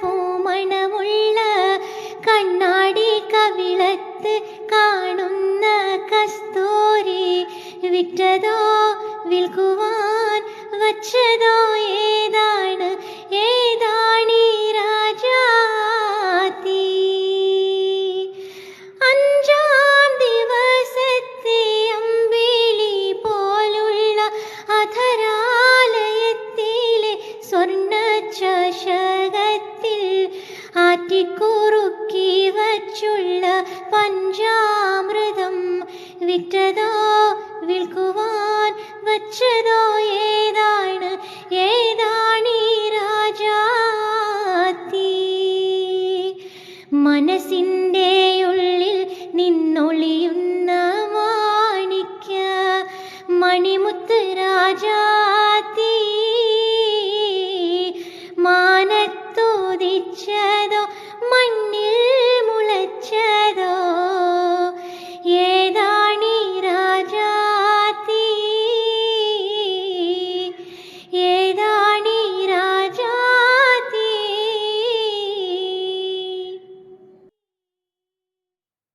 പൂമണമുള്ള കണ്ണാടി കവിളത്ത് കാണുന്ന കസ്തൂരി വിറ്റതോ വിൽക്കുവാൻ വച്ചതോ ഏതാണ്? ഏതാണീ മാറ്റിക്കുറുക്കി വച്ചുള്ള പഞ്ചാമൃതം വിറ്റതോ വിൽക്കുവാൻ വച്ചതോ ഏതാണ്? ഏതാണീ രാജാത്തി മനസ്സിന്റെ ഉള്ളിൽ നിന്നൊളിയുന്ന മാണിക്യ മണിമുത്ത് രാജാത്തി മാനത്തോതിച്ച